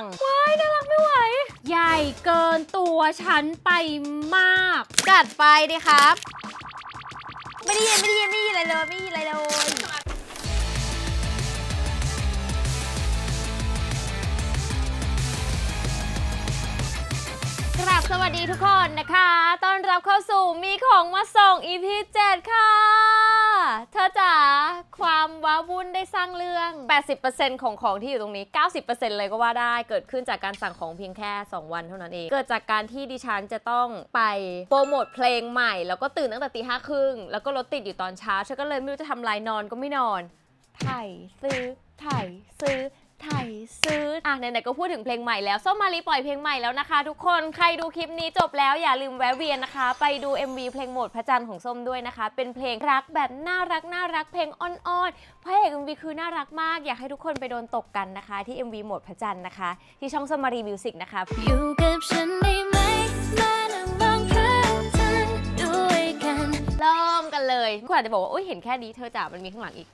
ง ว้ายน่ารักไม่ไหว ใหญ่เกินตัวฉันไปมาก กัดไปดิครับ ไม่ได้ยินไม่ได้ยินไม่ได้ยินอะไรเลยไม่ได้ยินอะไรเลย กราบสวัสดีทุกคนนะคะ ต้อนรับเข้าสู่มีของมาส่ง EP 7 ค่ะ เธอจ๋าความว้าวุ่นได้สร้างเรื่อง 80%ของของที่อยู่ตรงนี้ 90%เลยก็ว่าได้ เกิดขึ้นจากการสั่งของเพียงแค่ 2 วันเท่านั้นเอง เกิดจากการที่ดิฉันจะต้องไปโปรโมทเพลงใหม่ แล้วก็ตื่นตั้งแต่ตีห้าครึ่ง แล้วก็รถติดอยู่ตอนเช้า ฉันก็เลยไม่รู้จะทำไรนอนก็ไม่นอนถ่ายซื้อถ่ายซื้อถ่าย อะไหนๆก็พูดถึงเพลงใหม่แล้วส้มมารีปล่อยเพลงใหม่แล้วนะคะ ทุกคนใครดูคลิปนี้จบแล้วอย่าลืมแวะเวียนนะคะ ไปดู MV เพลงโหมดพระจันทร์ของส้มด้วยนะคะ เป็นเพลงรักแบบน่ารักน่ารักเพลงอ่อนๆพระเอก MV คือน่ารักมาก อยากให้ทุกคนไปโดนตกกันนะคะ ที่ MV โหมดพระจันทร์นะคะ ที่ช่องส้มมารีมิวสิกนะคะอยู่กับฉันได้ไหมมานั่งมองพระจันทร์ด้วยกันเริ่มกันเลยคุณอาจจะบอกว่าโอ้ยเห็นแค่นี้เธอจ๋ามันมีข้างหลังอีก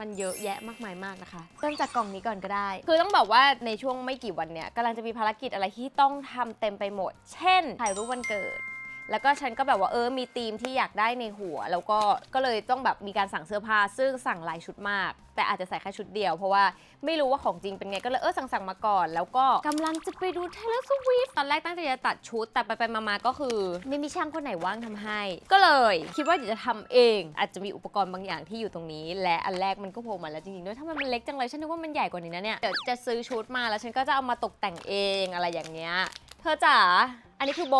มันเยอะแยะมากมายมากนะคะ เริ่มจากกล่องนี้ก่อนก็ได้ คือต้องบอกว่าในช่วงไม่กี่วันเนี่ยกำลังจะมีภารกิจอะไรที่ต้องทำเต็มไปหมด เช่นถ่ายรูปวันเกิด แล้วก็ฉันก็แบบว่าเออมีธีมที่อยากได้ในหัว แล้วก็ก็เลยต้องแบบมีการสั่งเสื้อผ้าซึ่งสั่งหลายชุดมาก แต่อาจจะใส่แค่ชุดเดียว เพราะว่าไม่รู้ว่าของจริงเป็นไงก็เลยเออสั่งสั่งๆมาก่อน แล้วก็กำลังจะไปดู Taylor Swift ตอนแรกตั้งใจจะตัดชุด แต่ไปไปๆมาๆก็คือ ไม่มีช่างคนไหนว่างทำให้ ก็เลยคิดว่าเดี๋ยวจะทำเอง อาจจะมีอุปกรณ์บางอย่างที่อยู่ตรงนี้ และอันแรกมันก็โผล่มาแล้วจริงๆด้วยถ้ามันเล็กจังเลยฉันนึกว่ามันใหญ่กว่านี้นะเนี่ยเดี๋ยวจะซื้อชุดมาแล้วฉันก็จะเอามาตกแต่งเองอะไรอย่างเงี้ยเธอจ๋า อันนี้คือโบ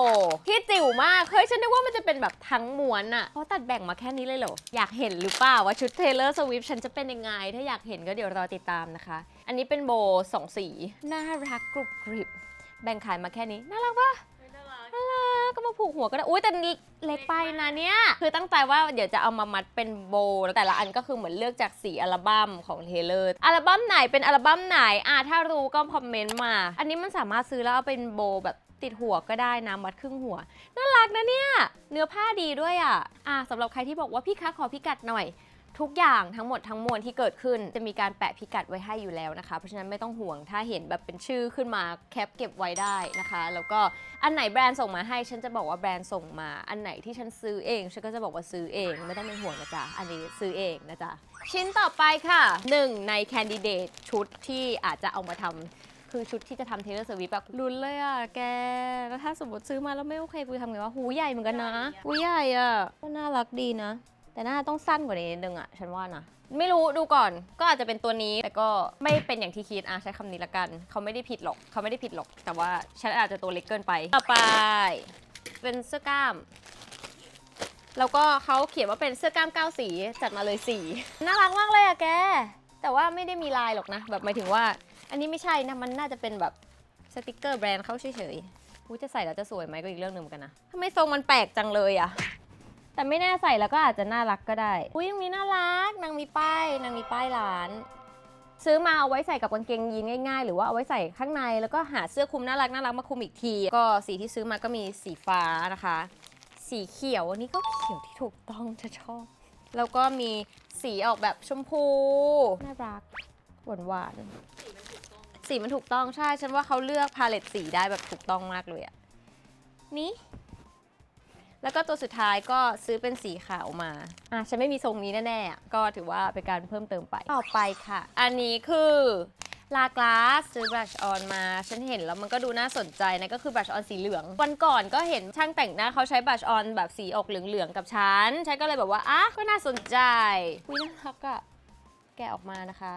ที่จิ๋วมากเฮ้ยฉันนึกว่ามันจะเป็นแบบทั้งม้วนอะเขาตัดแบ่งมาแค่นี้เลยเหรอ อยากเห็นหรือเปล่าว่าชุดเทเลอร์สวิฟฉันจะเป็นยังไง ถ้าอยากเห็นก็เดี๋ยวรอติดตามนะคะ อันนี้เป็นโบสองสี น่ารักกรุบกริบ แบ่งขายมาแค่นี้ น่ารักปะน่ารักก็มาผูกหัวก็ได้ อุ้ยแต่นี่เล็กไปนะเนี่ย คือตั้งใจว่าเดี๋ยวจะเอามามัดเป็นโบแล้วแต่ละอันก็คือเหมือนเลือกจากสีอัลบั้มของเทเลอร์อัลบั้มไหนเป็นอัลบั้มไหนอะถ้ารู้ก็คอมเมนต์มา อันนี้มันสามารถซื้อแล้วเอาเป็นโบแบบ ติดหัวก็ได้นะมัดครึ่งหัว น่ารักนะเนี่ย เนื้อผ้าดีด้วยอะ อะสำหรับใครที่บอกว่าพี่คะขอพิกัดหน่อย ทุกอย่างทั้งหมดทั้งมวลที่เกิดขึ้นจะมีการแปะพิกัดไว้ให้อยู่แล้วนะคะ เพราะฉะนั้นไม่ต้องห่วงถ้าเห็นแบบเป็นชื่อขึ้นมาแคปเก็บไว้ได้นะคะ แล้วก็อันไหนแบรนด์ส่งมาให้ฉันจะบอกว่าแบรนด์ส่งมา อันไหนที่ฉันซื้อเองฉันก็จะบอกว่าซื้อเอง ไม่ต้องเป็นห่วงนะจ๊ะอันนี้ซื้อเองนะจ๊ะชิ้นต่อไปค่ะหนึ่งในแคนดิเดตชุดที่อาจจะเอามาทำ คือชุดที่จะทำเทเลอร์สวิฟแบบลุ้นเลยอะแก แล้วถ้าสมมติซื้อมาแล้วไม่โอเคกูจะทำไงวะหูใหญ่เหมือนกันนะหูใหญ่อะก็น่ารักดีนะ แต่น่าต้องสั้นกว่านี้นิดนึงอะฉันว่านะ ไม่รู้ดูก่อนก็อาจจะเป็นตัวนี้ แต่ก็ไม่เป็นอย่างที่คิดอะใช้คำนี้ละกัน เขาไม่ได้ผิดหรอกเขาไม่ได้ผิดหรอก แต่ว่าฉันอาจจะตัวเล็กเกินไปต่อไป เป็นเสื้อกล้ามแล้วก็เขาเขียนว่าเป็นเสื้อกล้ามเก้าสีจัดมาเลยสีน่ารักมากเลยอะแก แต่ว่าไม่ได้มีลายหรอกนะ แบบหมายถึงว่า อันนี้ไม่ใช่นะ มันน่าจะเป็นแบบสติกเกอร์แบรนด์เขาเฉยๆอุ้ยจะใส่แล้วจะสวยไหมก็อีกเรื่องหนึ่งเหมือนกันนะทำไมทรงมันแปลกจังเลยอะแต่ไม่แน่ใส่แล้วก็อาจจะน่ารักก็ได้อุ้ยยังมีน่ารัก นางมีป้าย นางมีป้ายร้าน ซื้อมาเอาไว้ใส่กับกางเกงยีนง่ายๆ หรือว่าเอาไว้ใส่ข้างในแล้วก็หาเสื้อคลุมน่ารักน่ารักมาคลุมอีกที ก็สีที่ซื้อมาก็มีสีฟ้านะคะ สีเขียวอันนี้ก็เขียวที่ถูกต้องจะชอบแล้วก็มีสีออกแบบชมพูน่ารักหวานหวาน สีมันถูกต้องใช่ ฉันว่าเขาเลือกพาเลตสีได้แบบถูกต้องมากเลยอะนี่ แล้วก็ตัวสุดท้ายก็ซื้อเป็นสีขาวมา อะ ฉันไม่มีทรงนี้แน่ๆอะก็ถือว่าเป็นการเพิ่มเติมไป ต่อไปค่ะ อันนี้คือลากลาสซื้อบลัชออนมา ฉันเห็นแล้วมันก็ดูน่าสนใจนะ ก็คือบลัชออนสีเหลือง วันก่อนก็เห็นช่างแต่งหน้าเขาใช้บลัชออนแบบสีออกเหลืองๆ กับฉัน ฉันก็เลยแบบว่า อะ ก็น่าสนใจ อุ้ยน่ารักอะแกะออกมานะคะ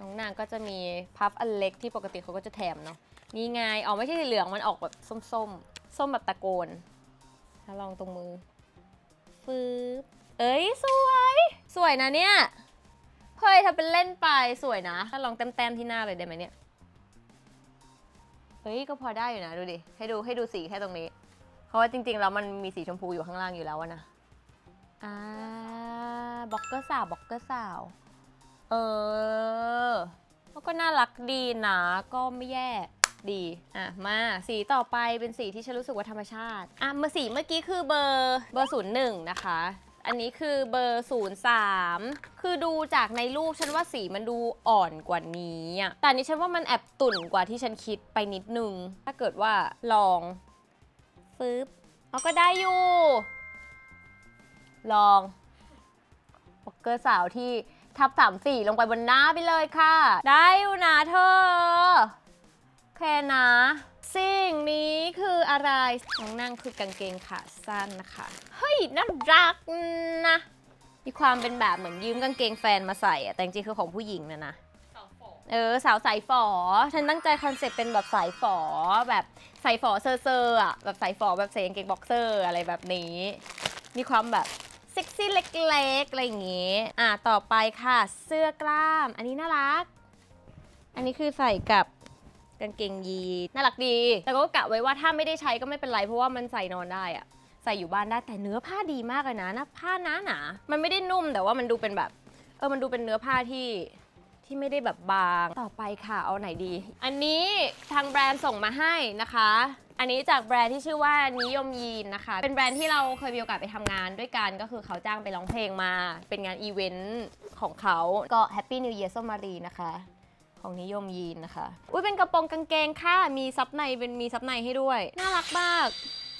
น้องนางก็จะมีพับอันเล็กที่ปกติเขาก็จะแถมเนาะนี่ไงอ๋อไม่ใช่สีเหลืองมันออกแบบส้มๆส้มแบบตะโกนถ้าลองตรงมือฟืบเอ้ยสวย สวยนะเนี่ยเฮ้ยทำเป็นเล่นไปสวยนะ ถ้าลองแต้มๆที่หน้าเลยได้ไหมเนี่ยเฮ้ยก็พอได้อยู่นะดูดิให้ดูให้ดูสีแค่ตรงนี้ เพราะว่าจริงๆแล้วมันมีสีชมพูอยู่ข้างล่างอยู่แล้วนะอ่าบล็อกเกอร์สาวบล็อกเกอร์สาว เออก็น่ารักดีนะก็ไม่แย่ดีอะมาสีต่อไปเป็นสีที่ฉันรู้สึกว่าธรรมชาติอะมาสีเมื่อกี้คือเบอร์เบอร์ศูนย์หนึ่งนะคะ อันนี้คือเบอร์03คือดูจากในรูปฉันว่าสีมันดูอ่อนกว่านี้อะแต่นี้ฉันว่ามันแอบตุ่นกว่าที่ฉันคิดไปนิดนึง ถ้าเกิดว่าลองฟึบเอาก็ได้อยู่ ลองโป๊กเกอร์สาวที่ ทับสามสี่ลงไปบนหน้าไปเลยค่ะ ได้อยู่นะเธอแค่นะ สิ่งนี้คืออะไรของนางคือกางเกงขาสั้นนะคะ เฮ้ย น่ารักนะ มีความเป็นแบบเหมือนยืมกางเกงแฟนมาใส่อะแต่จริงๆคือของผู้หญิงนะนะเออสาวสายฝอ ฉันตั้งใจคอนเซ็ปต์เป็นแบบสายฝอแบบสายฝอเซอร์เซอร์อะแบบสายฝอแบบใส่กางเกงบ็อกเซอร์อะไรแบบนี้ มีความแบบ เซ็กซี่เล็กๆ อะไรอย่างงี้ อะต่อไปค่ะ เสื้อกล้าม อันนี้น่ารัก อันนี้คือใส่กับกางเกงยีนน่ารักดี แต่ก็กะไว้ว่าถ้าไม่ได้ใช้ก็ไม่เป็นไร เพราะว่ามันใส่นอนได้อะใส่อยู่บ้านได้แต่เนื้อผ้าดีมากเลยนะนะผ้าหนาหนา มันไม่ได้นุ่มแต่ว่ามันดูเป็นแบบเออมันดูเป็นเนื้อผ้าที่ที่ไม่ได้แบบบางต่อไปค่ะเอาไหนดี อันนี้ทางแบรนด์ส่งมาให้นะคะ อันนี้จากแบรนด์ที่ชื่อว่านิยมยีนนะคะ เป็นแบรนด์ที่เราเคยมีโอกาสไปทำงานด้วยกัน ก็คือเขาจ้างไปร้องเพลงมา เป็นงานอีเวนต์ของเขา ก็ Happy New Year ส้มมารีนะคะ ของนิยมยีนนะคะ อุ้ยเป็นกระโปรงกางเกงค่ะ มีซับในเป็นมีซับในให้ด้วย น่ารักมาก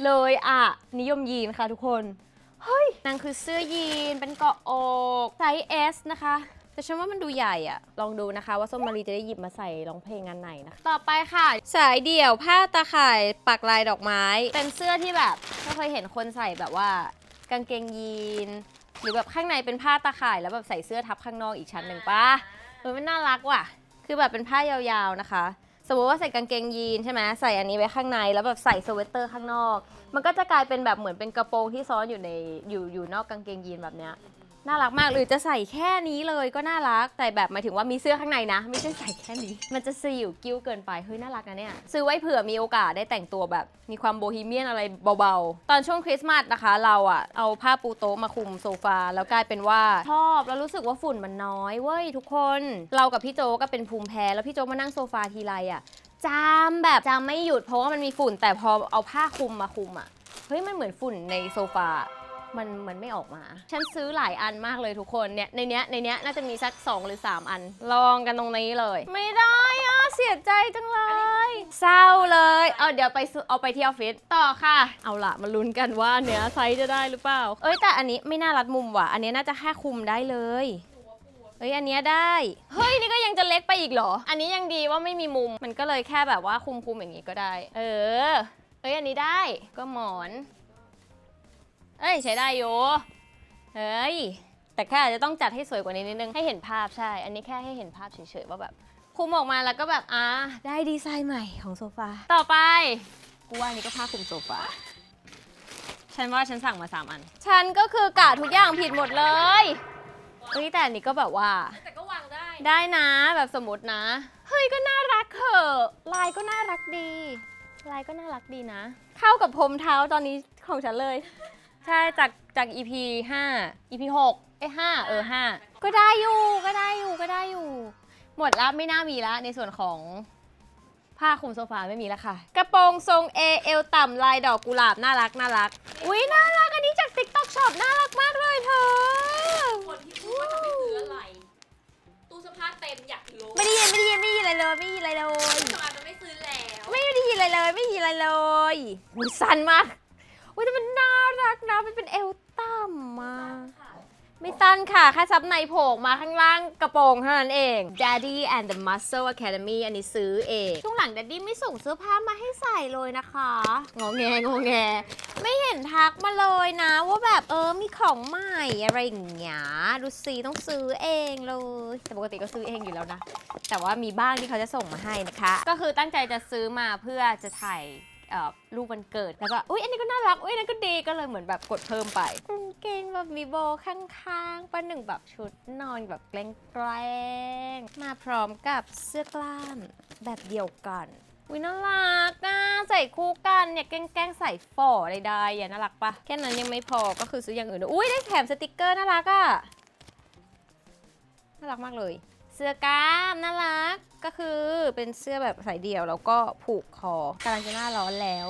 เลยอะ นิยมยีนค่ะทุกคน เฮ้ยนางคือเสื้อยีน เป็นเกาะอกไซส์ S นะคะ แต่ฉันว่ามันดูใหญ่อะลองดูนะคะว่าส้มมารีจะได้หยิบมาใส่ร้องเพลงงานไหนนะคะ ต่อไปค่ะ สายเดี่ยวผ้าตาข่ายปักลายดอกไม้ เป็นเสื้อที่แบบไม่เคยเห็นคนใส่แบบว่า กางเกงยีน หรือแบบข้างในเป็นผ้าตาข่ายแล้วแบบใส่เสื้อทับข้างนอกอีกชั้นหนึ่งปะเออมันน่ารักว่ะ คือแบบเป็นผ้ายาวๆนะคะ สมมติว่าใส่กางเกงยีนใช่ไหมใส่อันนี้ไว้ข้างในแล้วแบบใส่สเวตเตอร์ข้างนอก มันก็จะกลายเป็นแบบเหมือนเป็นกระโปรงที่ซ้อนอยู่ในอยู่อยู่นอกกางเกงยีนแบบเนี้ย น่ารักมากหรือจะใส่แค่นี้เลยก็น่ารัก แต่แบบหมายถึงว่ามีเสื้อข้างในนะ ไม่ใช่ใส่แค่นี้ มันจะสยิวกิ้วเกินไปเฮ้ยน่ารักนะเนี่ยซื้อไว้เผื่อมีโอกาสได้แต่งตัวแบบ มีความโบฮีเมียนอะไรเบาๆ ตอนช่วงคริสต์มาสนะคะ เราอะเอาผ้าปูโต๊ะมาคลุมโซฟา แล้วกลายเป็นว่าชอบแล้วรู้สึกว่าฝุ่นมันน้อยเว้ยทุกคน เรากับพี่โจก็เป็นภูมิแพ้แล้วพี่โจมานั่งโซฟาทีไรอะจามแบบจามไม่หยุดเพราะว่ามันมีฝุ่น แต่พอเอาผ้าคลุมมาคลุมอะเฮ้ยมันเหมือนฝุ่นในโซฟา มันมันไม่ออกมา ฉันซื้อหลายอันมากเลยทุกคนเนี่ยในเนี้ยในเนี้ยน่าจะมีสัก 2 หรือ 3 อัน ลองกันตรงนี้เลย ไม่ได้อะเสียใจจังเลย เศร้าเลยเอาเดี๋ยวไปซื้อเอาไปที่ออฟฟิศต่อค่ะ เอาละมาลุ้นกันว่าเนื้อไซส์จะได้หรือเปล่า เอ้ยแต่อันนี้ไม่น่ารัดมุมว่ะ อันนี้น่าจะแค่คุมได้เลยเฮ้ยอันเนี้ยได้ เฮ้ย นี่ก็ยังจะเล็กไปอีกเหรอ อันนี้ยังดีว่าไม่มีมุม มันก็เลยแค่แบบว่าคุมคุมๆอย่างนี้ก็ได้ เออเอ้ยอันนี้ได้ ก็หมอน เอ้ยใช้ได้อยู่เฮ้ยแต่แค่อาจจะต้องจัดให้สวยกว่านี้นิดนึงให้เห็นภาพใช่ อันนี้แค่ให้เห็นภาพเฉยๆว่าแบบคุมออกมาแล้วก็แบบอ่าได้ดีไซน์ใหม่ของโซฟาต่อไปกูว่าอันนี้ก็ผ้าคลุมโซฟาฉันว่าฉันสั่งมาสามอัน ฉันก็คือกะทุกอย่างผิดหมดเลยเฮ้ยแต่อันนี้ก็แบบว่า แต่ก็วางได้ได้นะแบบสมมตินะ เฮ้ยก็น่ารักเหอะลายก็น่ารักดี ลายก็น่ารักดีนะ เข้ากับผมเท้าตอนนี้ของฉันเลย ใช่จากจาก EP 5 EP 6เอ้ย5เออ5ก็ได้อยู่ก็ได้อยู่ก็ได้อยู่ หมดละไม่น่ามีละในส่วนของผ้าคลุมโซฟาไม่มีแล้วค่ะ กระโปรงทรง A เอวต่ำลายดอกกุหลาบน่ารักน่ารัก อุ้ยน่ารักอันนี้จาก TikTok Shop น่ารักมากเลยเธอ คนที่พูดว่าจะไม่ซื้ออะไร ตู้เสื้อผ้าเต็มอยากรู้ไม่ได้ยินไม่ได้ยินไม่ได้ยินอะไรเลยไม่ได้ยินอะไรเลย สมาจะไม่ซื้อแล้ว ไม่ได้ยินอะไรเลยไม่ได้ยินอะไรเลยอุ้ยสั้นมาก อุ้ยแต่มันน่ารักนะมันเป็นเอวต่ำมากไม่สั้นค่ะ แค่ซับในโผล่ออกมาข้างล่างกระโปรงเท่านั้นเอง Daddy and the Muscle Academy อันนี้ซื้อเอง ช่วงหลัง Daddy ไม่ส่งเสื้อผ้ามาให้ใส่เลยนะคะงอแงงอแง ไม่เห็นทักมาเลยนะ ว่าแบบเออมีของใหม่อะไรอย่างเงี้ย ดูสิต้องซื้อเองเลย แต่ปกติก็ซื้อเองอยู่แล้วนะ แต่ว่ามีบ้างที่เขาจะส่งมาให้นะคะ ก็คือตั้งใจจะซื้อมาเพื่อจะถ่ายเอ่อ รูปวันเกิด แล้วก็อุ้ยอันนี้ก็น่ารัก อุ้ยอันนั้นก็ดีก็เลยเหมือนแบบกดเพิ่มไปกางเกงแบบมีโบข้างๆประหนึ่งแบบชุดนอนแบบแกล้งๆมาพร้อมกับเสื้อกล้ามแบบเดียวกันอุ้ยน่ารักอะใส่คู่กันเนี่ยแกล้งใส่ฝ่อใดๆอะน่ารักปะแค่นั้นยังไม่พอก็คือซื้ออย่างอื่นอุ้ยได้แถมสติกเกอร์น่ารักอะน่ารักมากเลย สื้อกล้ามน่ารัก ก็คือเป็นเสื้อแบบสายเดี่ยวแล้วก็ผูกคอกำลังจะหน้าร้อนแล้ว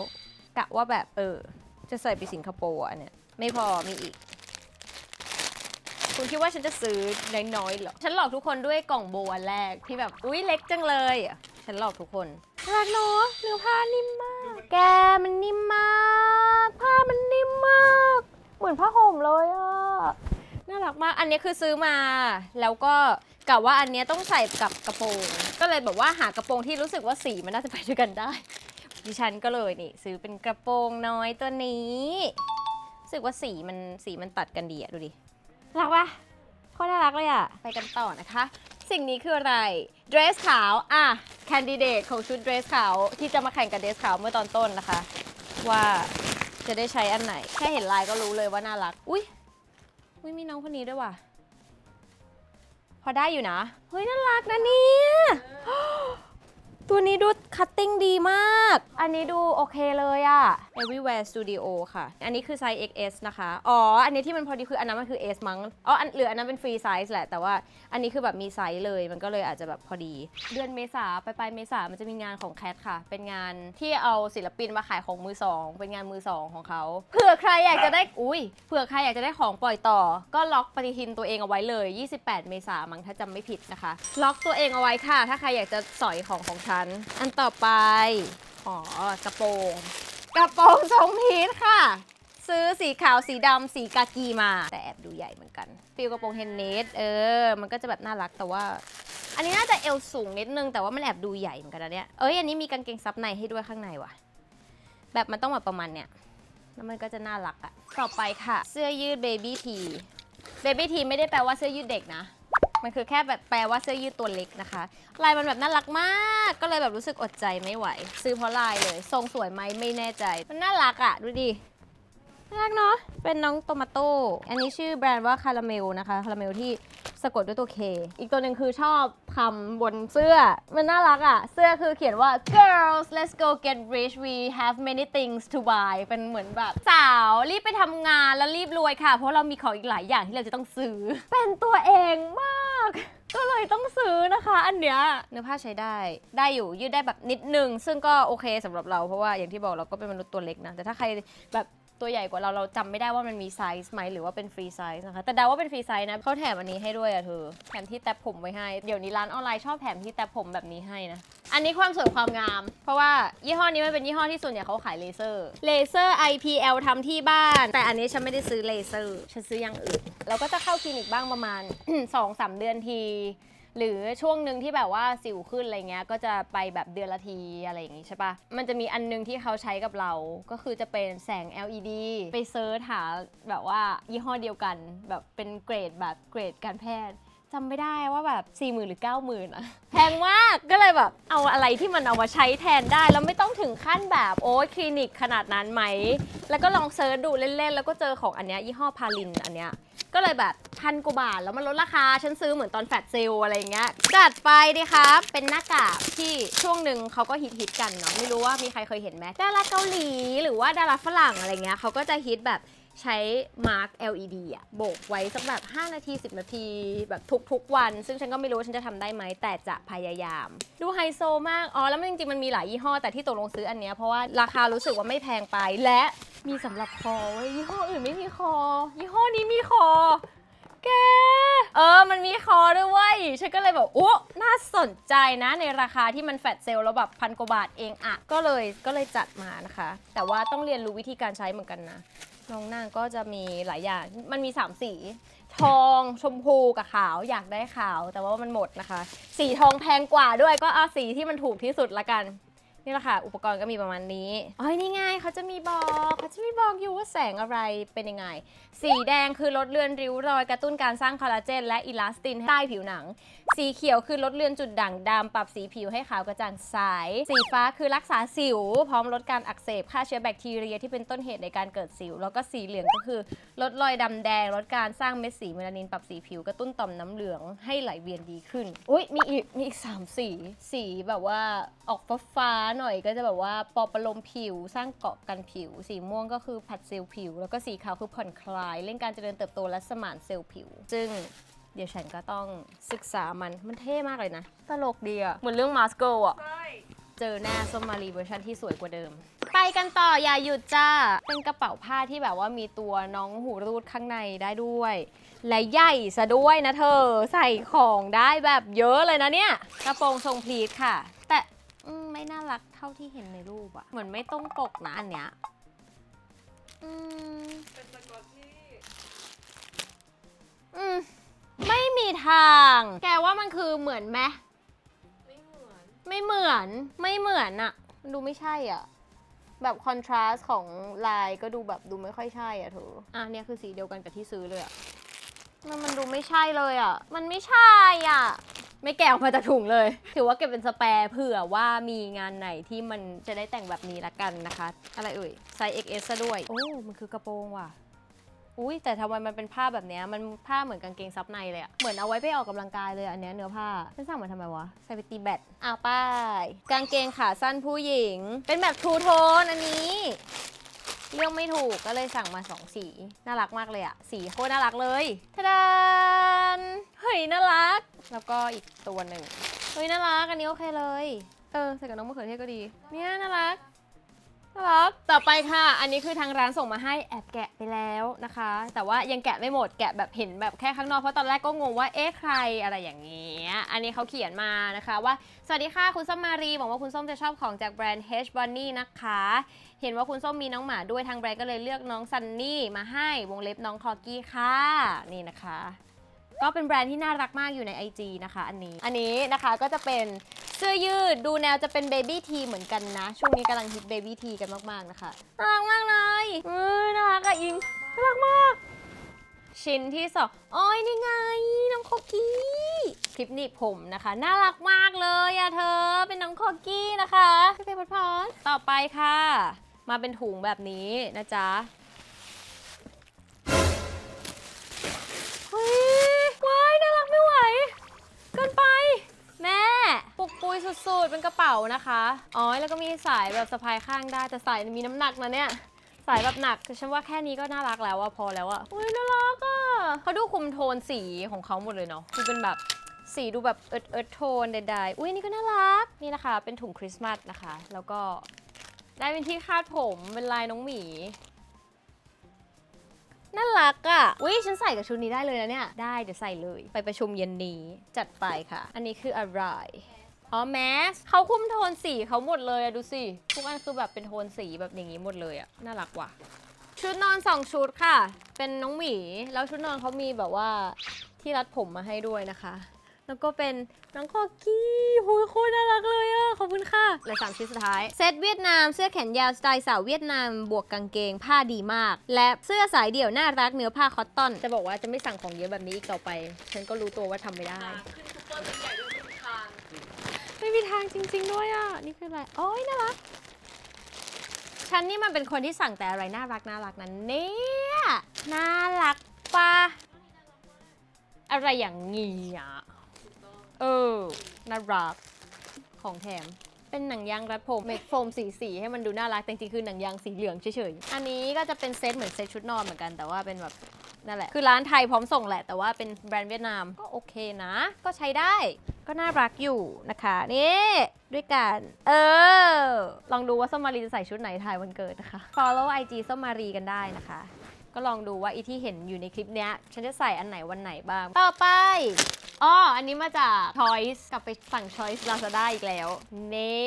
กะว่าแบบเออ จะใส่ไปสิงคโปร์อันเนี่ยไม่พอมีอีก คุณคิดว่าฉันจะซื้อน้อยๆเหรอ ฉันหลอกทุกคนด้วยกล่องโบอันแรกที่แบบอุ๊ยเล็กจังเลยอะฉันหลอกทุกคนน่ารักเนาะเนื้อผ้านิ่มมาก แกมันนิ่มมาก ผ้ามันนิ่มมาก เหมือนผ้าห่มเลยอะน่ารักมาก อันนี้คือซื้อมาแล้วก็กะว่าอันเนี้ยต้องใส่กับกระโปรง ก็เลยแบบว่าหากระโปรงที่รู้สึกว่าสีมันน่าจะไปด้วยกันได้ ดิฉันก็เลยนี่ซื้อเป็นกระโปรงน้อยตัวนี้รู้สึกว่าสีมันสีมันตัดกันดีอะดูดิรักปะโคตรน่ารักเลยอะไปกันต่อนะคะ สิ่งนี้คืออะไรเดรสขาวอะแคนดิเดตของชุดเดรสขาวที่จะมาแข่งกับเดรสขาวเมื่อตอนต้นนะคะ ว่าจะได้ใช้อันไหน แค่เห็นลายก็รู้เลยว่าน่ารัก อุ้ยอุ้ยมีน้องคนนี้ด้วยว่ะ พอได้อยู่นะ เฮ้ยน่ารักนะเนี่ย ตัวนี้ดูคัตติ้งดีมาก อันนี้ดูโอเคเลยอะ Everywhere Studio ค่ะ อันนี้คือไซส์ XS นะคะ อ๋อ อันนี้ที่มันพอดีคืออันนั้นมันคือ S มั้ง อ๋อ อันหรืออันนั้นเป็นฟรีไซส์แหละ แต่ว่าอันนี้คือแบบมีไซส์เลย มันก็เลยอาจจะแบบพอดี เดือนเมษาไปลายเมษา มันจะมีงานของแคทค่ะ เป็นงานที่เอาศิลปินมาขายของมือสอง เป็นงานมือสองของเขา เผื่อใครอยากจะได้ อุ้ย เผื่อใครอยากจะได้ของปล่อยต่อ ก็ล็อกปฏิทินตัวเองเอาไว้เลย 28 เมษามั้งถ้าจำไม่ผิดนะคะ ล็อกตัวเองเอาไว้ค่ะ ถ้าใครอยากจะสอยของของฉันอันต่อไป อ๋อ กระโปรง กระโปรงทรงพีชค่ะ ซื้อสีขาวสีดำสีกากีมา แต่แอบดูใหญ่เหมือนกันฟิลกระโปรงเฮนเนสเออ มันก็จะแบบน่ารักแต่ว่า อันนี้น่าจะเอวสูงนิดนึงแต่ว่ามันแอบดูใหญ่เหมือนกันนะเนี่ย เอ้ยอันนี้มีกางเกงซับในให้ด้วยข้างในว่ะ แบบมันต้องแบบประมาณเนี้ยแล้วมันก็จะน่ารักอะต่อไปค่ะ เสื้อยืดเบบี้ทีเบบี้ทีไม่ได้แปลว่าเสื้อยืดเด็กนะ มันคือแค่แบบแปลว่าเสื้อยืดตัวเล็กนะคะ ลายมันแบบน่ารักมาก ก็เลยแบบรู้สึกอดใจไม่ไหว ซื้อเพราะลายเลย ทรงสวยไหมไม่แน่ใจ มันน่ารักอะดูดิ น่ารักเนาะ เป็นน้องโตมาโต้ อันนี้ชื่อแบรนด์ว่าคาราเมลนะคะ คาราเมลที่สะกดด้วยตัวเค อีกตัวหนึ่งคือชอบ คำบนเสื้อ มันน่ารักอะ่ะ เสื้อคือเขียนว่า girls let's go get rich we have many things to buy เป็นเหมือนแบบสาวรีบไปทำงานแล้วรีบรวยค่ะ เพราะเรามีของอีกหลายอย่างที่เราจะต้องซื้อ เป็นตัวเองมาก ก็เลยต้องซื้อนะคะ อันเนี้ยเนื้อผ้าใช้ได้ ได้อยู่ยืดได้แบบนิดนึง ซึ่งก็โอเคสำหรับเราเพราะว่าอย่างที่บอกเราก็เป็นมนุษย์ตัวเล็กนะ แต่ถ้าใครแบบ ตัวใหญ่กว่าเราเราจำไม่ได้ว่ามันมีไซส์ไหมหรือว่าเป็นฟรีไซส์นะคะ แต่เดาว่าเป็นฟรีไซส์นะเขาแถมอันนี้ให้ด้วยอะเธอแถมที่แตบผมไว้ให้เดี๋ยวนี้ร้านออนไลน์ชอบแถมที่แตบผมแบบนี้ให้นะ อันนี้ความสวยความงาม เพราะว่ายี่ห้อนี้มันเป็นยี่ห้อที่ส่วนใหญ่เขาขายเลเซอร์เลเซอร์ IPL ทำที่บ้าน แต่อันนี้ฉันไม่ได้ซื้อเลเซอร์ฉันซื้ออย่างอื่นเราก็จะเข้าคลินิกบ้างประมาณ 2-3 เดือนที หรือช่วงหนึ่งที่แบบว่าสิวขึ้นอะไรเงี้ยก็จะไปแบบเดือนละทีอะไรอย่างงี้ใช่ปะมันจะมีอันนึงที่เขาใช้กับเราก็คือจะเป็นแสง LED ไปเซิร์ชหาแบบว่ายี่ห้อเดียวกัน แบบเป็นเกรดแบบเกรดการแพทย์ จำไม่ได้ว่าแบบ4 0,000หรือ90,000อะแพงมากก็เลยแบบเอาอะไรที่มันเอามาใช้แทนได้ แล้วไม่ต้องถึงขั้นแบบโอ้ยคลินิกขนาดนั้นไหม แล้วก็ลองเซิร์ชดูเล่นๆ แล้วก็เจอของอันเนี้ยยี่ห้อพาลินอันเนี้ยก็เลยแบบพันกว่าบาทแล้วมันลดราคา ฉันซื้อเหมือนตอนแฟลตเซลอะไรอย่างเงี้ยจัดไปดิครับ เป็นหน้ากากที่ช่วงหนึ่งเขาก็ฮิตฮิตกันเนาะไม่รู้ว่ามีใครเคยเห็นไหมดาราเกาหลี หรือว่าดาราฝรั่งอะไรเงี้ยเขาก็จะฮิตแบบ ใช้มาร์ก LED อะโบกไว้สักแบบ 5 นาที 10 นาที แบบทุกๆวัน ซึ่งฉันก็ไม่รู้ว่าฉันจะทำได้ไหม แต่จะพยายาม ดูไฮโซมาก อ๋อ แล้วมันจริงๆ มันมีหลายยี่ห้อ แต่ที่ตกลงซื้ออันเนี้ยเพราะว่าราคารู้สึกว่าไม่แพงไป และมีสำหรับคอเว้ยยี่ห้ออื่นไม่มีคอ ยี่ห้อนี้มีคอ แก เออ มันมีคอด้วยเว้ยฉันก็เลยแบบโอ้น่าสนใจนะในราคาที่มันแฟลตเซลแล้วแบบพันกว่าบาทเองอะก็เลยก็เลยจัดมานะคะ แต่ว่าต้องเรียนรู้วิธีการใช้เหมือนกันนะ น้องนางก็จะมีหลายอย่าง มันมี 3 สี ทองชมพูกับขาวอยากได้ขาว แต่ว่ามันหมดนะคะ สีทองแพงกว่าด้วยก็เอาสีที่มันถูกที่สุดละกัน นี่แหละค่ะ อุปกรณ์ก็มีประมาณนี้อ๋อนี่ไงเขาจะมีบอกเขาจะมีบอกอยู่ว่าแสงอะไรเป็นยังไง สีแดงคือลดเลือนริ้วรอย กระตุ้นการสร้างคอลลาเจน และอิลาสตินใต้ผิวหนัง สีเขียวคือลดเลือนจุดด่างดำปรับสีผิวให้ขาวกระจ่างใส สีฟ้าคือรักษาสิว พร้อมลดการอักเสบฆ่าเชื้อแบคทีเรียที่เป็นต้นเหตุในการเกิดสิว แล้วก็สีเหลืองก็คือลดรอยดำแดง ลดการสร้างเม็ดสีเมลานินปรับสีผิวกระตุ้นต่อมน้ำเหลืองให้ไหลเวียนดีขึ้น อุ้ยมีอีกมีอีกสามสี สีแบบว่าออกฟ้าฟ้าๆหน่อยก็จะแบบว่าปอบประลมผิว สร้างเกาะกันผิว สีม่วงก็คือผัดเซลล์ผิว แล้วก็สีขาวคือผ่อนคลาย เร่งการเจริญเติบโตและสมานเซลล์ผิว ซึ่งเดี๋ยวฉันก็ต้องศึกษามัน มันเท่มากเลยนะ ตลกดีอะเหมือนเรื่องมาสโกอะเจอหน้าส้มมารีเวอร์ชันที่สวยกว่าเดิม ไปกันต่ออย่าหยุดจ้า เป็นกระเป๋าผ้าที่แบบว่ามีตัวน้องหูรูดข้างในได้ด้วย และใหญ่ซะด้วยนะเธอ ใส่ของได้แบบเยอะเลยนะเนี่ย กระโปรงทรงพลีทค่ะ ไม่น่ารักเท่าที่เห็นในรูปอะเหมือนไม่ตรงปกนะอันเนี้ยอืมเป็นสกอตที่อืมไม่มีทาง แกว่ามันคือเหมือนไหมไม่เหมือนไม่เหมือนไม่เหมือนอะมันดูไม่ใช่อะแบบคอนทราสต์ของลายก็ดูแบบดูไม่ค่อยใช่อะเธออะเนี่ยคือสีเดียวกันกับที่ซื้อเลยอะ มันมันดูไม่ใช่เลยอะมันไม่ใช่อะไม่แกะออกมาจากถุงเลย ถือว่าเก็บเป็นสแปร์เผื่อว่ามีงานไหนที่มันจะได้แต่งแบบนี้ละกันนะคะ อะไรเอ่ยไซส์ XS ซะด้วย โอ้ มันคือกระโปรงว่ะ อุ้ยแต่ทำไมมันเป็นผ้าแบบเนี้ยมันผ้าเหมือนกางเกงซับในเลยอะเหมือนเอาไว้ไปออกกำลังกายเลยอันเนี้ยเนื้อผ้าฉันสั่งมาทำไมวะใส่ไปตีแบดอ้าวไป้ายกางเกงขาสั้นผู้หญิง เป็นแบบทูโทนอันนี้ เลือกไม่ถูกก็เลยสั่งมาสองสี น่ารักมากเลยอะสีโคตรน่ารักเลยทะดานเฮ้ยน่ารัก แล้วก็อีกตัวหนึ่งเฮ้ยน่ารักอันนี้โอเคเลย เออใส่กับน้องมะเขือเทศก็ดี เนี่ยน่ารัก น่ารักต่อไปค่ะ อันนี้คือทางร้านส่งมาให้แอบแกะไปแล้วนะคะ แต่ว่ายังแกะไม่หมดแกะแบบเห็นแบบแค่ข้างนอกเพราะตอนแรกก็งงว่าเอ๊ะใครอะไรอย่างเงี้ยอันนี้เขาเขียนมานะคะว่า สวัสดีค่ะคุณส้มมารีหวังว่าคุณส้มจะชอบของจากแบรนด์ H Bunny นะคะ เห็นว่าคุณส้มมีน้องหมาด้วยทางแบรนด์ก็เลยเลือกน้องซันนี่มาให้วงเล็บน้องคอกี้ค่ะนี่นะคะ ก็เป็นแบรนด์ที่น่ารักมากอยู่ใน IG นะคะ อันนี้อันนี้นะคะก็จะเป็น เสื้อยืดดูแนวจะเป็นเบบี้ทีเหมือนกันนะ ช่วงนี้กำลังฮิตเบบี้ทีกันมากๆนะคะน่ารักมากเลยเออน่ารักอะอิงน่ารักมาก ชิ้นที่สองโอ้ยนี่ไง น้องคอกี้คลิปนีบผมนะคะ น่ารักมากเลยอะเธอเป็นน้องคอกี้นะคะพี่เพพพอนต่อไปค่ะ มาเป็นถุงแบบนี้นะจ๊ะ ปุกปุยสุดๆ เป็นกระเป๋านะคะ อ๋อ แล้วก็มีสายแบบสะพายข้างได้ แต่สายมีน้ำหนักนะเนี่ย สายแบบหนักแต่ฉันว่าแค่นี้ก็น่ารักแล้วอะพอแล้วอะเฮ้ยน่ารักอะเขาดูคุมโทนสีของเขาหมดเลยเนาะคือเป็นแบบสีดูแบบเอิร์ธเอิร์ธโทนใดๆ อุ้ยนี่ก็น่ารัก นี่นะคะ เป็นถุงคริสต์มาสนะคะ แล้วก็ได้เป็นที่คาดผมเป็นลายน้องหมีน่ารักอะอุ้ยฉันใส่กับชุดนี้ได้เลยนะเนี่ย ได้เดี๋ยวใส่เลย ไปประชุมเย็นนี้จัดไปค่ะ อันนี้คืออะไร อ๋อแมสเขาคุมโทนสีเขาหมดเลยอะดูสิ ทุกอันคือแบบเป็นโทนสีแบบอย่างนี้หมดเลยอะน่ารักว่ะ ชุดนอน 2 ชุดค่ะ เป็นน้องหมี แล้วชุดนอนเขามีแบบว่าที่รัดผมมาให้ด้วยนะคะ แล้วก็เป็นน้องคอกี้หูยโคตรน่ารักเลยอะขอบคุณค่ะเหลือสามชุดสุดท้าย เซตเวียดนามเสื้อแขนยาวสไตล์สาวเวียดนามบวกกางเกงผ้าดีมาก และเสื้อสายเดี่ยวน่ารักเนื้อผ้าคอตตอน จะบอกว่าจะไม่สั่งของเยอะแบบนี้อีกต่อไป ฉันก็รู้ตัวว่าทำไม่ได้ ขึ้นซุปเปอร์เป็นใหญ่ด้วยไม่มีทาง ไม่มีทางจริง ๆ ด้วยอะ นี่คืออะไร โอ้ยน่ารัก ฉันนี่มันเป็นคนที่สั่งแต่อะไรน่ารักน่ารักนั้นเนี่ยน่ารักปะอะไรอย่างงี้อะ เออ น่ารัก ของแถม เป็นหนังยางรัดผมเม็ดโฟมสีสีให้มันดูน่ารัก แต่จริงๆคือหนังยางสีเหลืองเฉยๆ อันนี้ก็จะเป็นเซตเหมือนเซตชุดนอนเหมือนกัน แต่ว่าเป็นแบบ นั่นแหละ คือร้านไทยพร้อมส่งแหละ แต่ว่าเป็นแบรนด์เวียดนาม ก็โอเคนะ ก็ใช้ได้ ก็น่ารักอยู่นะคะ นี่ ด้วยกัน เออ ลองดูว่าส้มมารีจะใส่ชุดไหนถ่ายวันเกิดนะคะ follow IG ส้มมารีกันได้นะคะ ก็ลองดูว่าอีที่เห็นอยู่ในคลิปเนี้ย ฉันจะใส่อันไหนวันไหนบ้าง ต่อไปอ๋อ อันนี้มาจาก Choice กลับไปสั่ง Choice Lazada อีกแล้ว เน่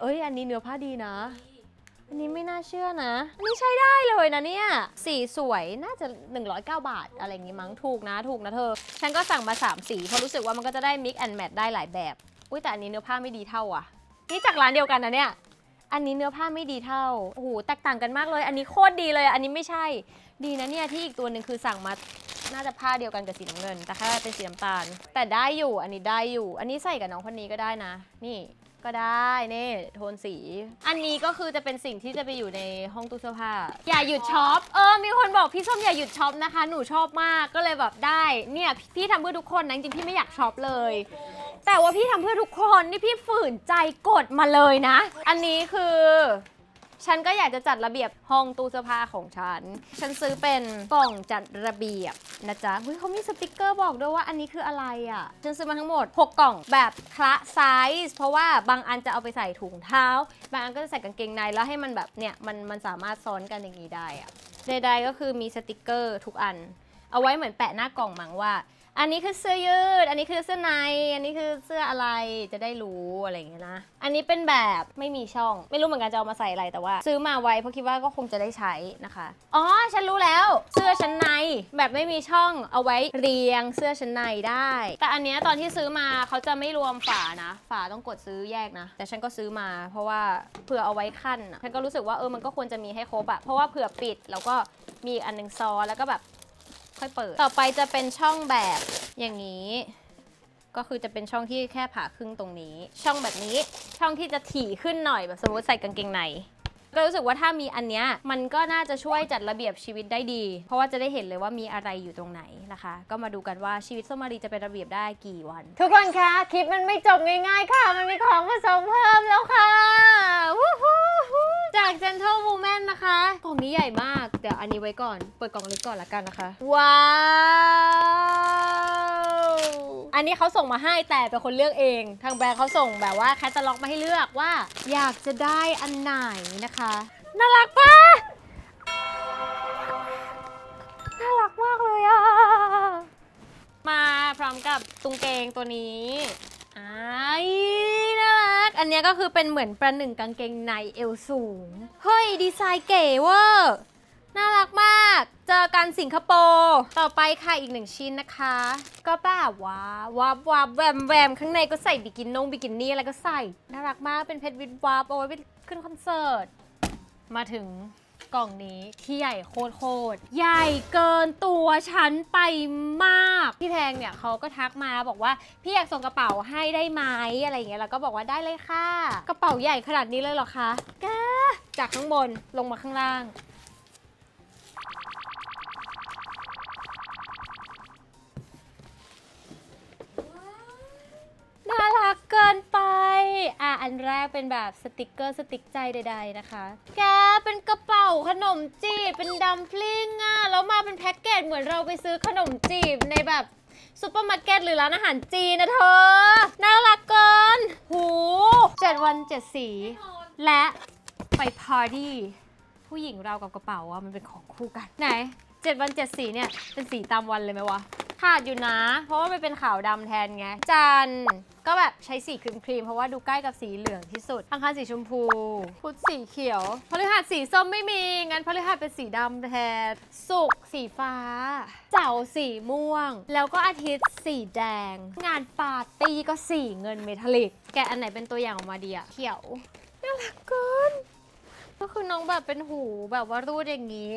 เอ้ย อันนี้เนื้อผ้าดีนะ อันนี้ไม่น่าเชื่อนะ อันนี้ใช้ได้เลยนะเนี่ย สีสวยน่าจะ 109 บาท อะไรอย่างงี้มั้ง ถูกนะ ถูกนะเธอ ฉันก็สั่งมา 3 สี เพราะรู้สึกว่ามันก็จะได้ mix and match ได้หลายแบบ อุ้ยแต่อันนี้เนื้อผ้าไม่ดีเท่าอะ นี่จากร้านเดียวกันนะเนี่ย อันนี้เนื้อผ้าไม่ดีเท่า โอ้โห แตกต่างกันมากเลย อันนี้โคตรดีเลย อันนี้ไม่ใช่ ดีนะเนี่ยที่อีกตัวหนึ่งคือสั่งมา น่าจะผ้าเดียวกันกับสีน้ำเงิน แต่แค่เป็นสีน้ำตาล แต่ได้อยู่ อันนี้ได้อยู่ อันนี้ใส่กับน้องคนนี้ก็ได้นะ นี่ ก็ได้นี่โทนสี อันนี้ก็คือจะเป็นสิ่งที่จะไปอยู่ในห้องตู้เสื้อผ้า อย่าหยุดช็อปเออมีคนบอกพี่ส้มอย่าหยุดช็อปนะคะ หนูชอบมากก็เลยแบบได้เนี่ยพี่ทำเพื่อทุกคนนะจริงๆพี่ไม่อยากช็อปเลย แต่ว่าพี่ทำเพื่อทุกคนนี่พี่ฝืนใจกดมาเลยนะ อันนี้คือ ฉันก็อยากจะจัดระเบียบห้องตู้เสื้อผ้าของฉัน ฉันซื้อเป็นกล่องจัดระเบียบนะจ๊ะเฮ้ยเขามีสติกเกอร์บอกด้วยว่าอันนี้คืออะไรอะ ฉันซื้อมาทั้งหมด 6 กล่องแบบคละไซส์ เพราะว่าบางอันจะเอาไปใส่ถุงเท้า บางอันก็จะใส่กางเกงในแล้วให้มันแบบเนี่ยมันมันสามารถซ้อนกันอย่างนี้ได้อะ ใดๆก็คือมีสติกเกอร์ทุกอัน เอาไว้เหมือนแปะหน้ากล่องมั้งว่า อันนี้คือเสื้อยืด อันนี้คือเสื้อใน อันนี้คือเสื้ออะไรจะได้รู้อะไรอย่างเงี้ยนะ อันนี้เป็นแบบไม่มีช่อง ไม่รู้เหมือนกันจะเอามาใส่อะไรแต่ว่า ซื้อมาไว้เพราะคิดว่าก็คงจะได้ใช้นะคะ อ๋อ ฉันรู้แล้ว เสื้อชั้นในแบบไม่มีช่องเอาไว้เรียงเสื้อชั้นในได้ แต่อันเนี้ยตอนที่ซื้อมาเขาจะไม่รวมฝานะ ฝาต้องกดซื้อแยกนะ แต่ฉันก็ซื้อมา เพราะว่าเผื่อเอาไว้ขั้นอะฉันก็รู้สึกว่าเออมันก็ควรจะมีให้ครบอะเพราะว่าเผื่อปิดแล้วก็มีอันหนึงซ้อนแล้วก็แบบ ค่อยเปิด ต่อไปจะเป็นช่องแบบอย่างนี้ ก็คือจะเป็นช่องที่แค่ผ่าครึ่งตรงนี้ ช่องแบบนี้ ช่องที่จะถี่ขึ้นหน่อยแบบสมมติใส่กางเกงใน ก็รู้สึกว่าถ้ามีอันเนี้ยมันก็น่าจะช่วยจัดระเบียบชีวิตได้ดี เพราะว่าจะได้เห็นเลยว่ามีอะไรอยู่ตรงไหนนะคะ ก็มาดูกันว่าชีวิตส้มมารีจะเป็นระเบียบได้กี่วัน ทุกคนคะคลิปมันไม่จบง่ายๆค่ะ มันมีของมาส่งเพิ่มแล้วค่ะวู้ฮู้ฮู้จาก Gentle Woman นะคะกล่องนี้ใหญ่มาก เดี๋ยวอันนี้ไว้ก่อน เปิดกล่องเล็กก่อนละกันนะคะ ว้าว อันนี้เขาส่งมาให้แต่เป็นคนเลือกเอง ทางแบรนด์เขาส่งแบบว่าแคตตาล็อกมาให้เลือกว่า อยากจะได้อันไหนนะคะ น่ารักปะน่ารักมากเลยอะมาพร้อมกับตุงเกงตัวนี้ไอ้ายน่ารัก อันเนี้ยก็คือเป็นเหมือนประหนึ่งกางเกงในเอวสูง เฮ้ย ดีไซน์เก๋เวอร์ น่ารักมาก เจอกันสิงคโปร์ ต่อไปค่ะอีกหนึ่งชิ้นนะคะ ก็แบบว่าวับวับแวมแวมข้างในก็ใส่บิกินนงบิกินี่อะไรก็ใส่ น่ารักมาก เป็นเพชรวิดวับเอาไว้ไปขึ้นคอนเสิร์ต มาถึงกล่องนี้ที่ใหญ่โคตรโคตรใหญ่เกินตัวฉันไปมาก พี่แพงเนี่ยเขาก็ทักมาบอกว่าพี่อยากส่งกระเป๋าให้ได้ไหมอะไรอย่างเงี้ยแล้วก็บอกว่าได้เลยค่ะ กระเป๋าใหญ่ขนาดนี้เลยเหรอคะแกจากข้างบนลงมาข้างล่าง เกินไป อะ อันแรกเป็นแบบสติกเกอร์สติกใจใดๆนะคะ แกเป็นกระเป๋าขนมจีบ เป็นดัมพลิงอะ แล้วมาเป็นแพ็กเกจเหมือนเราไปซื้อขนมจีบในแบบซูเปอร์มาร์เก็ตหรือร้านอาหารจีนนะเธอ น่ารักเกิน หูเจ็ดวันเจ็ดสี และไปพาร์ตี้ผู้หญิงเรากับกระเป๋าอะมันเป็นของคู่กัน ไหน เจ็ดวันเจ็ดสีเนี่ย เป็นสีตามวันเลยไหมวะ ขาดอยู่นะ เพราะว่ามันเป็นขาวดำแทนไง จันก็แบบใช้สีครีมครีมเพราะว่าดูใกล้กับสีเหลืองที่สุดอังคารสีชมพู พุธสีเขียว พฤหัสสีส้มไม่มี งั้นพฤหัสเป็นสีดำแทนศุกร์สีฟ้า เสาร์สีม่วง แล้วก็อาทิตย์สีแดง งานปาร์ตี้ก็สีเงินเมทัลลิก แกอันไหนเป็นตัวอย่างออกมาดีอะเขียวน่ารักเกิน ก็คือน้องแบบเป็นหูแบบว่ารูดอย่างนี้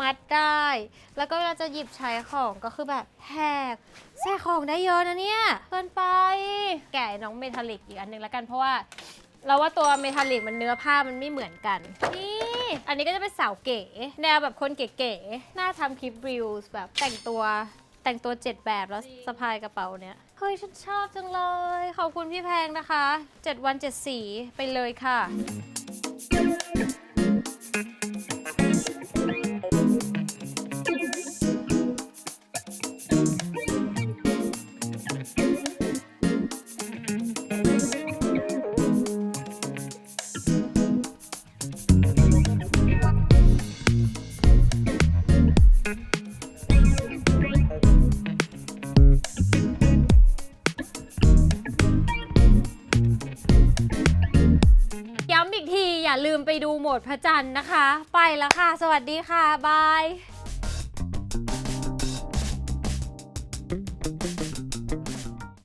มัดได้ แล้วก็เวลาจะหยิบใช้ของก็คือแบบแหกใส่ของได้เยอะนะเนี่ยเกินไป แกะน้องเมทัลลิกอีกอันหนึงแล้วกันเพราะว่า เราว่าตัวเมทัลลิกมันเนื้อผ้ามันไม่เหมือนกัน นี่ อันนี้ก็จะเป็นสาวเก๋ แนวแบบคนเก๋ๆน่าทำคลิปรีวส์แบบแต่งตัวแต่งตัวเจ็ดแบบแล้วสะพายกระเป๋าเนี้ยเฮ้ย ฉันชอบจังเลย ขอบคุณพี่แพงนะคะ 7 วัน 7 สีไปเลยค่ะ พระจันทร์นะคะ ไปแล้วค่ะ สวัสดีค่ะ บาย